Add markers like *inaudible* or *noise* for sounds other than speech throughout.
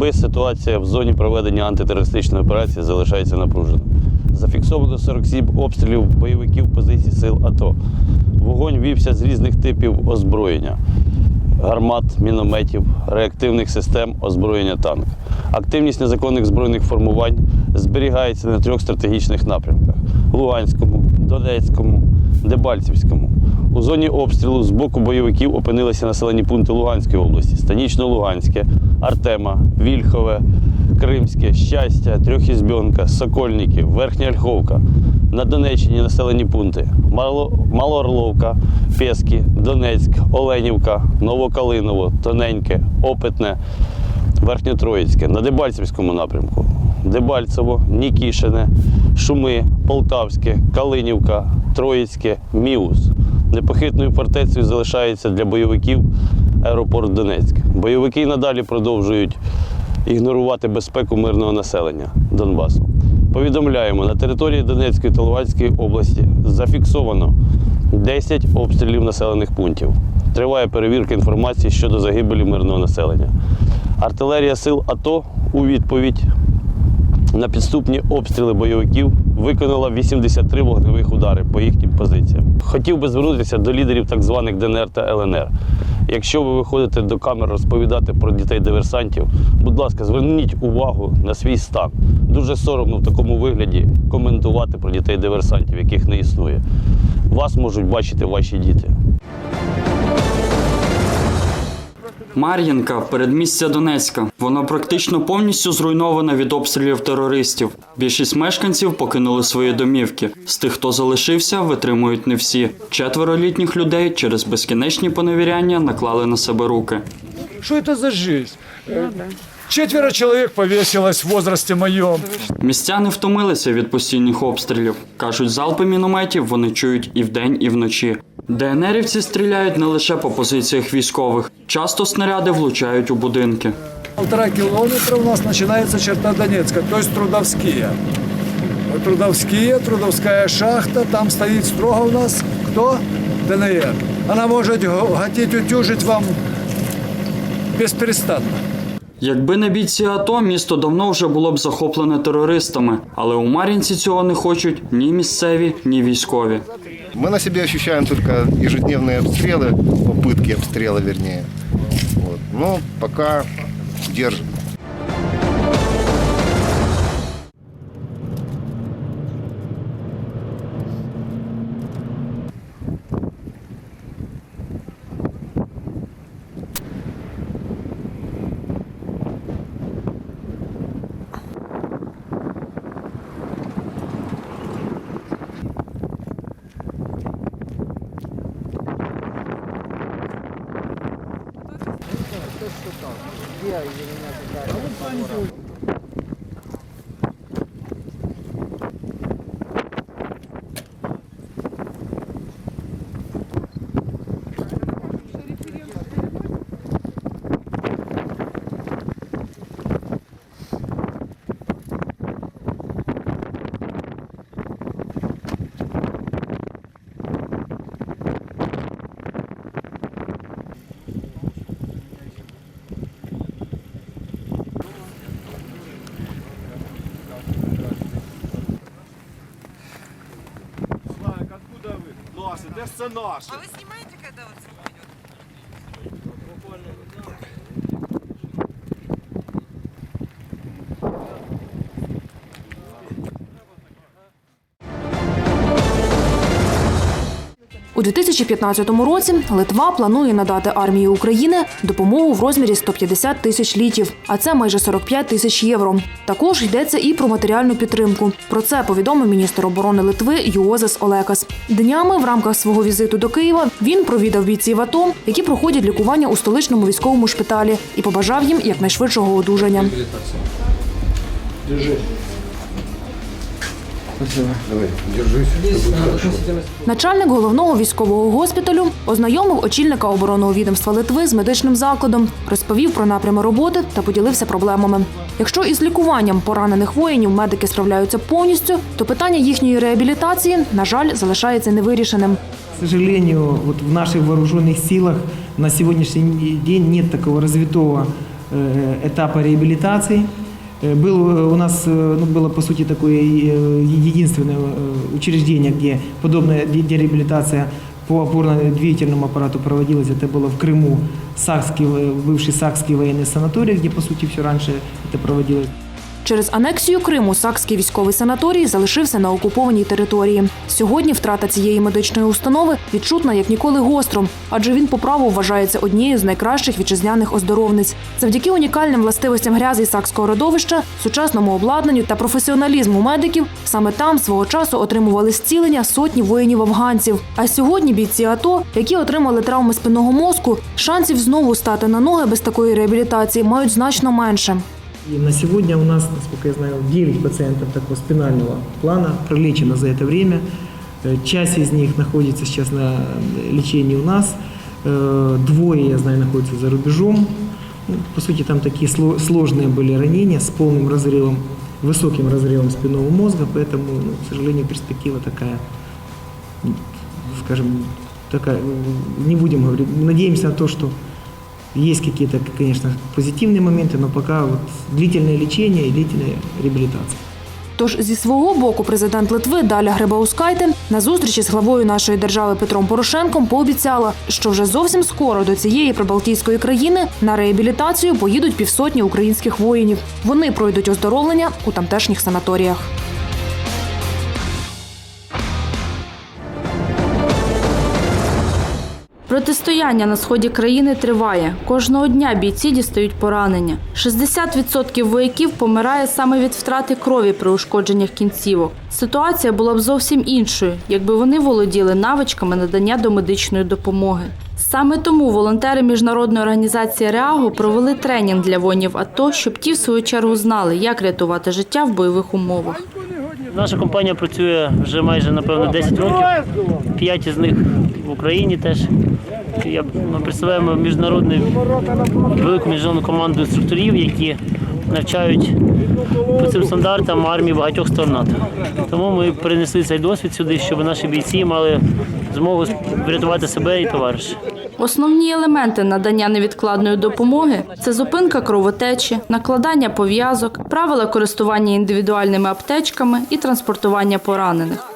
Доби ситуація в зоні проведення антитерористичної операції залишається напруженою. Зафіксовано 47 обстрілів бойовиків позицій сил АТО. Вогонь вівся з різних типів озброєння: гармат, мінометів, реактивних систем озброєння танк. Активність незаконних збройних формувань зберігається на трьох стратегічних напрямках: Луганському, Донецькому, Дебальцівському. У зоні обстрілу з боку бойовиків опинилися населені пункти Луганської області: Станічно-Луганське, Артема, Вільхове, Кримське, Щастя, Трьохізбьонка, Сокольники, Верхня Ольховка. На Донеччині населені пункти Мало, Малоорловка, Пески, Донецьк, Оленівка, Новокалиново, Тоненьке, Опитне, Верхньотроїцьке. На Дебальцівському напрямку Дебальцево, Нікішине, Шуми, Полтавське, Калинівка, Троїцьке, Міус. Непохитною фортецею залишається для бойовиків аеропорт Донецьк. Бойовики надалі продовжують ігнорувати безпеку мирного населення Донбасу. Повідомляємо, на території Донецької та Луганської області зафіксовано 10 обстрілів населених пунктів. Триває перевірка інформації щодо загибелі мирного населення. Артилерія сил АТО у відповідь на підступні обстріли бойовиків виконала 83 вогневих удари по їхнім позиціям. Хотів би звернутися до лідерів так званих ДНР та ЛНР. Якщо ви виходите до камер розповідати про дітей-диверсантів, будь ласка, зверніть увагу на свій стан. Дуже соромно в такому вигляді коментувати про дітей-диверсантів, яких не існує. Вас можуть бачити ваші діти. Мар'їнка, передмістя Донецька. Воно практично повністю зруйноване від обстрілів терористів. Більшість мешканців покинули свої домівки. З тих, хто залишився, витримують не всі. Четверо літніх людей через безкінечні поневіряння наклали на себе руки. Что это за жизнь? Э, Четверо человек повесилось в возрасте моем. Містяни втомилися від постійних обстрілів. Кажуть, залпи мінометів вони чують і вдень, і вночі. ДНРівці стріляють не лише по позиціях військових. Часто снаряди влучають у будинки. Полтора километра у нас начинается черта Донецка, то есть Трудовские. Трудовские, Трудовская шахта, там стоит строго у нас кто? ДНР. Она может го- гатить, утюжить вам бесперестанно. Якби не бійці АТО, місто давно вже було б захоплене терористами, але у Мар'їнці цього не хочуть ні місцеві, ні військові. Мы на себе ощущаем только ежедневные обстрелы, попытки обстрела вернее. Но пока держим. я извиняюсь. А вы снимаете, У 2015 році Литва планує надати армії України допомогу в розмірі 150 тисяч літів, а це майже 45 тисяч євро. Також йдеться і про матеріальну підтримку. Про це повідомив міністр оборони Литви Юозес Олекас. Днями в рамках свого візиту до Києва він провідав бійців АТО, які проходять лікування у столичному військовому шпиталі, і побажав їм якнайшвидшого одужання. Начальник головного військового госпіталю ознайомив очільника оборонного відомства Литви з медичним закладом, розповів про напрями роботи та поділився проблемами. Якщо із лікуванням поранених воїнів медики справляються повністю, то питання їхньої реабілітації, на жаль, залишається невирішеним. К сожалению, вот в наших вооруженных силах на сегодняшний день нет такого развитого э, этапа реабилитации. Э, Был э, у нас э, ну, было по сути такое э, единственное э, учреждение, где подобная де- дереабилитация по опорно-двигательному аппарату проводилась. Это было в Крыму, Сакский, э, бывший Сакский военный санаторий, где по сути все раньше это проводилось. Через анексію Криму Сакський військовий санаторій залишився на окупованій території. Сьогодні втрата цієї медичної установи відчутна як ніколи гостро, адже він по праву вважається однією з найкращих вітчизняних оздоровниць. Завдяки унікальним властивостям грязи сакського родовища, сучасному обладнанню та професіоналізму медиків саме там свого часу отримували зцілення сотні воїнів-афганців. А сьогодні бійці АТО, які отримали травми спинного мозку, шансів знову стати на ноги без такої реабілітації мають значно менше. И на сегодня у нас, насколько я знаю, 9 пациентов такого спинального плана пролечено за это время. Э, Часть из них находится сейчас на лечении у нас. Э, Двое, я знаю, находятся за рубежом. Ну, По сути, там такие сло- сложные были ранения с полным разрывом, высоким разрывом спинного мозга, поэтому, ну, к сожалению, перспектива такая, скажем, такая, не будем говорить, надеемся на то, что есть какие-то, конечно, позитивные моменты, но пока вот длительное лечение и длительная реабилитация. Тож зі свого боку президент Литви Даля Грибаускайте на зустрічі з главою нашої держави Петром Порошенком пообіцяла, що вже зовсім скоро до цієї прибалтійської країни на реабілітацію поїдуть півсотні українських воїнів. Вони пройдуть оздоровлення у тамтешніх санаторіях. Протистояння на сході країни триває. Кожного дня бійці дістають поранення. 60% вояків помирає саме від втрати крові при ушкодженнях кінцівок. Ситуація була б зовсім іншою, якби вони володіли навичками надання домедичної допомоги. Саме тому волонтери міжнародної організації Реагу провели тренінг для воїнів АТО, щоб ті в свою чергу знали, як рятувати життя в бойових умовах. Наша компанія працює вже майже напевно 10 років. П'ять із них в Україні теж. Я, ми представляємо міжнародну велику міжнародну команду інструкторів, які навчають по цим стандартам армії багатьох сторон. Тому ми перенесли цей досвід сюди, щоб наші бійці мали змогу врятувати себе і товаришів. Основні елементи надання невідкладної допомоги це зупинка кровотечі, накладання пов'язок, правила користування індивідуальними аптечками і транспортування поранених.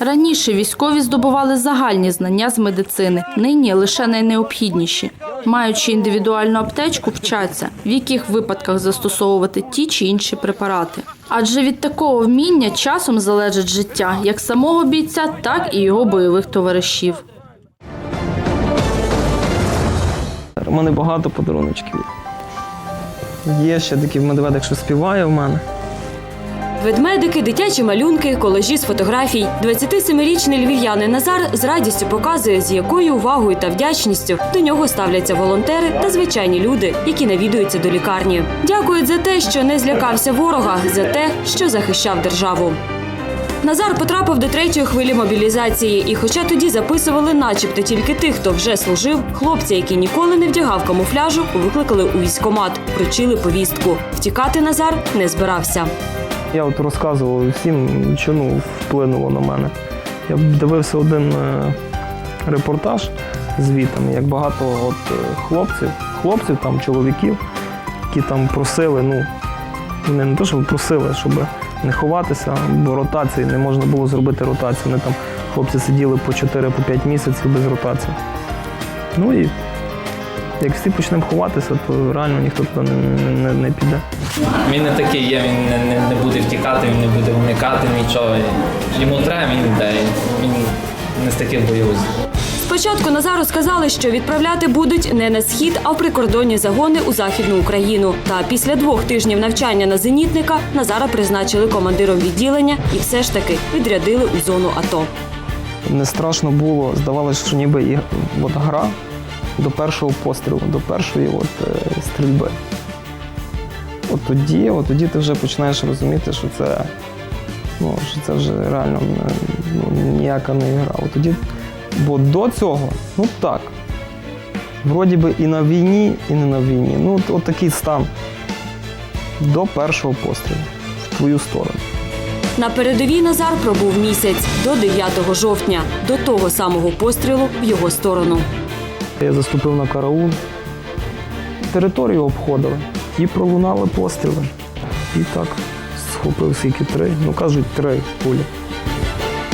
Раніше військові здобували загальні знання з медицини, нині лише найнеобхідніші. Маючи індивідуальну аптечку, вчаться, в яких випадках застосовувати ті чи інші препарати. Адже від такого вміння часом залежить життя як самого бійця, так і його бойових товаришів. У мене багато подаруночків. Є ще такий медведик, що співає в мене. Ведмедики, дитячі малюнки, колажі з фотографій. 27-річний львів'янин Назар з радістю показує, з якою увагою та вдячністю до нього ставляться волонтери та звичайні люди, які навідуються до лікарні. Дякують за те, що не злякався ворога, за те, що захищав державу. Назар потрапив до третьої хвилі мобілізації, і хоча тоді записували начебто тільки тих, хто вже служив, хлопця, який ніколи не вдягав камуфляжу, викликали у військкомат, вручили повістку. Втікати Назар не збирався. Я от розказував всім, що ну, вплинуло на мене. Я дивився один е, репортаж звітом, як багато от, е, хлопців, хлопців, там, чоловіків, які там просили, ну, вони не те, що просили, щоб не ховатися, бо ротації не можна було зробити ротацію. Вони там хлопці сиділи по 4-5 місяців без ротації. Ну і як всі почнемо ховатися, то реально ніхто туди не, не, не піде. Він не такий є, він не, не, не буде втікати, він не буде уникати нічого. Йому треба, він йде. Він не з таких бойових. Спочатку Назару сказали, що відправляти будуть не на схід, а в прикордонні загони у західну Україну. Та після двох тижнів навчання на зенітника Назара призначили командиром відділення і все ж таки відрядили у зону АТО. Не страшно було, здавалося, що ніби і от гра до першого пострілу, до першої от, е, стрільби. От тоді, от тоді ти вже починаєш розуміти, що це, ну, що це вже реально ну, ніяка не гра. От тоді, бо до цього, ну так, вроді би і на війні, і не на війні. Ну, от, от такий стан до першого пострілу в твою сторону. На передовій Назар пробув місяць до 9 жовтня, до того самого пострілу в його сторону. Я заступив на караул. територію обходили і пролунали постріли. І так схопив скільки три. Ну кажуть, три пулі.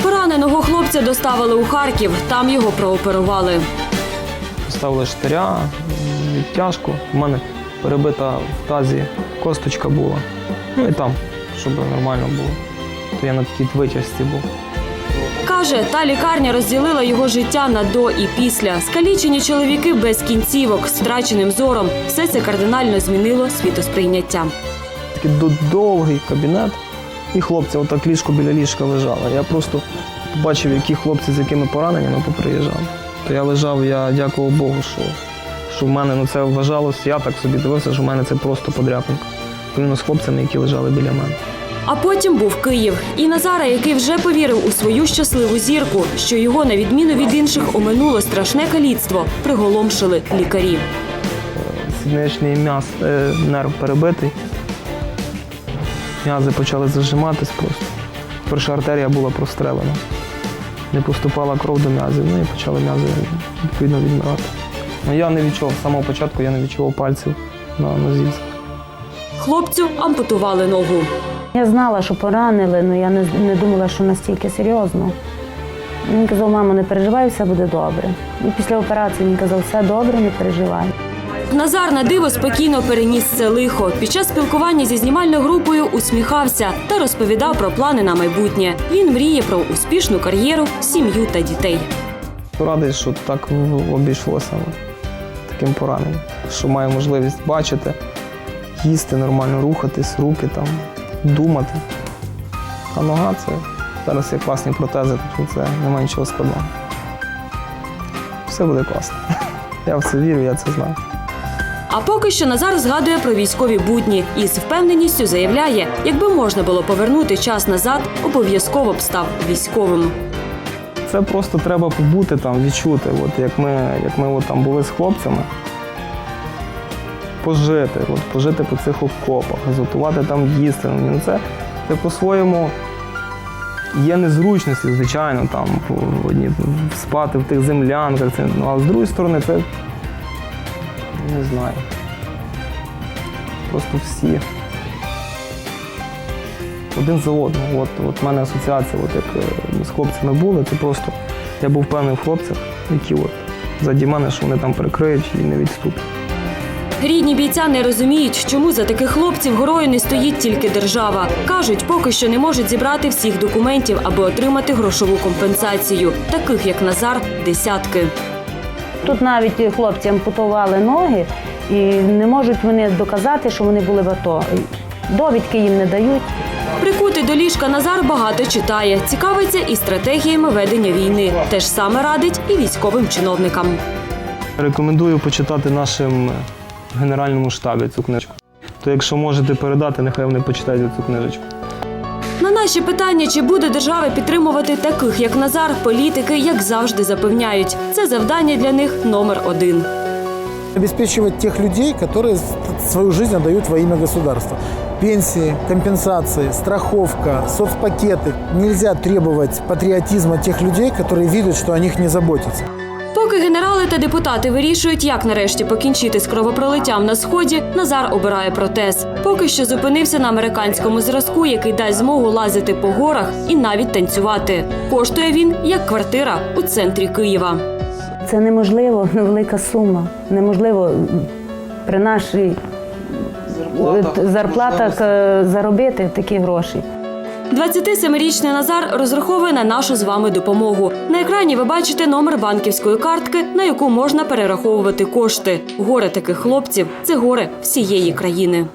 Пораненого хлопця доставили у Харків, там його прооперували. Поставили штиря, відтяжку. У мене перебита в тазі косточка була. Ну і там, щоб нормально було. То я на такій витяжці був. Каже, та лікарня розділила його життя на до і після. Скалічені чоловіки без кінцівок, з втраченим зором. Все це кардинально змінило світосприйняття. Такий довгий кабінет, і хлопці отак ліжко біля ліжка лежали. Я просто побачив, які хлопці з якими пораненнями поприїжджали. То я лежав, я дякував Богу, що, що в мене ну, це вважалось, я так собі дивився, що в мене це просто подряпинка. Порівняно з хлопцями, які лежали біля мене. А потім був Київ. І Назара, який вже повірив у свою щасливу зірку, що його, на відміну від інших, оминуло страшне каліцтво, приголомшили лікарі. сідничний м'яз, е, нерв перебитий. М'язи почали зажиматись просто. Перша артерія була прострелена. Не поступала кров до м'язів, ну і почали м'язи відповідно відмирати. Ну, я не відчував, з самого початку я не відчував пальців на нозі. Хлопцю ампутували ногу. Я знала, що поранили, але я не, не думала, що настільки серйозно. Він казав, мамо, не переживай, все буде добре. І після операції він казав, все добре, не переживай. Назар на диво спокійно переніс це лихо. Під час спілкування зі знімальною групою усміхався та розповідав про плани на майбутнє. Він мріє про успішну кар'єру, сім'ю та дітей. Радий, що так обійшлося таким пораненням, що маю можливість бачити, їсти нормально, рухатись, руки там, думати. А нога це зараз є класні протези, так це немає нічого складного. Все буде класно. *laughs* Я в це вірю, я це знаю. А поки що Назар згадує про військові будні і з впевненістю заявляє, якби можна було повернути час назад, обов'язково б став військовим. Це просто треба побути там, відчути. От як ми, як ми от там були з хлопцями, пожити, от, пожити по цих окопах, зготувати там їсти. Ну, це, це по-своєму є незручності, звичайно, там одні, спати в тих землянках. Це, ну, а з другої сторони, це не знаю. Просто всі. Один за одним. От, от в мене асоціація, от як е, ми з хлопцями були, це просто я був певний в хлопцях, які от заді мене, що вони там прикриють і не відступлять. Рідні бійця не розуміють, чому за таких хлопців горою не стоїть тільки держава. Кажуть, поки що не можуть зібрати всіх документів, аби отримати грошову компенсацію. Таких як Назар, десятки. Тут навіть хлопці ампутували ноги, і не можуть вони доказати, що вони були в АТО. Довідки їм не дають. Прикутий до ліжка Назар багато читає, цікавиться і стратегіями ведення війни. Те ж саме радить і військовим чиновникам. Рекомендую почитати нашим генеральному штабі цю книжку. То якщо можете передати, нехай вони почитають цю книжечку. На наші питання, чи буде держава підтримувати таких, як Назар, політики, як завжди запевняють, це завдання для них номер один. обеспечивать тех людей, которые с- свою жизнь отдают во имя государства. Пенсии, компенсации, страховка, соцпакеты. Нельзя требовать патриотизма тех людей, которые видят, что о них не заботятся. Поки генерали та депутати вирішують, як нарешті покінчити з кровопролиттям на сході, Назар обирає протез. Поки що зупинився на американському зразку, який дасть змогу лазити по горах і навіть танцювати. Коштує він як квартира у центрі Києва. Це неможливо, велика сума. Неможливо при нашій зарплатах е, заробити такі гроші. 27-річний Назар розраховує на нашу з вами допомогу. На екрані ви бачите номер банківської картки, на яку можна перераховувати кошти. Горе таких хлопців це горе всієї країни.